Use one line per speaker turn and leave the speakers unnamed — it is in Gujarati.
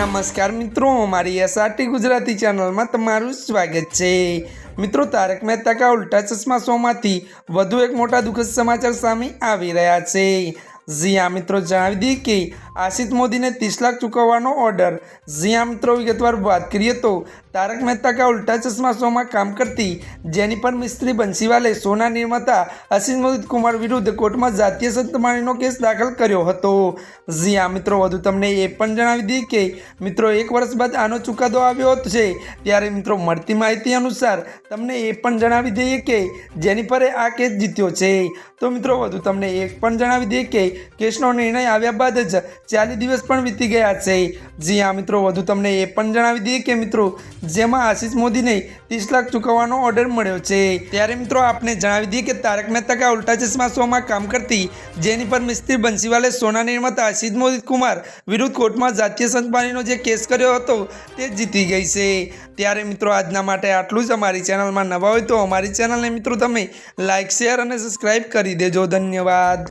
નમસ્કાર મિત્રો, મારી એસઆરટી ગુજરાતી ચેનલમાં તમારું સ્વાગત છે. મિત્રો, તારક મહેતા કા ઉલ્ટા ચશ્મા શોમાંથી વધુ એક મોટા દુઃખદ સમાચાર સામે આવી રહ્યા છે. જી આ મિત્રો જણાવી દઈએ કે આશિષ મોદીને ત્રીસ લાખ ચૂકવવાનો ઓર્ડર જી આ મિત્રો, વિગતવાર વાત કરીએ તો તારક મહેતા કા ઉલ્ટા ચશ્મા શોમાં કામ કરતી જેનિફર મિસ્ત્રી બંસીવાલે સોના નિર્માતા આશિષ મોદી કુમાર વિરુદ્ધ કોર્ટમાં જાતીય સંતમાણીનો કેસ દાખલ કર્યો હતો. જી આ મિત્રો, વધુ તમને એ પણ જણાવી દઈએ કે મિત્રો, એક વર્ષ બાદ આનો ચુકાદો આવ્યો છે. ત્યારે મિત્રો, મળતી માહિતી અનુસાર તમને એ પણ જણાવી દઈએ કે જેનિફરે આ કેસ જીત્યો છે. તો મિત્રો, વધુ તમને એ પણ જણાવી દઈએ કે કેસનો નિર્ણય આવ્યા બાદ જ ચાલીસ દિવસ પણ વીતી ગયા છે. જી હા મિત્રો, વધુ તમને એ પણ જણાવી દઈએ કે મિત્રો, જેમાં આશિષ મોદીને ત્રીસ લાખ ચૂકવવાનો ઓર્ડર મળ્યો છે. ત્યારે મિત્રો, આપને જણાવી દઈએ કે તારક મહેતા કા ઉલ્ટા ચશ્મા શોમાં કામ કરતી જેનિફર મિસ્ત્રી બંસીવાલે સોના નિર્માતા આશિષ મોદી કુમાર વિરુદ્ધ કોર્ટમાં જાતીય સંતમાનીનો જે કેસ કર્યો હતો, તે જીતી ગઈ છે. ત્યારે મિત્રો, આજના માટે આટલું જ. અમારી ચેનલમાં નવા હોય તો અમારી ચેનલને મિત્રો, તમે લાઇક શેર અને સબસ્ક્રાઈબ કરી દેજો. ધન્યવાદ.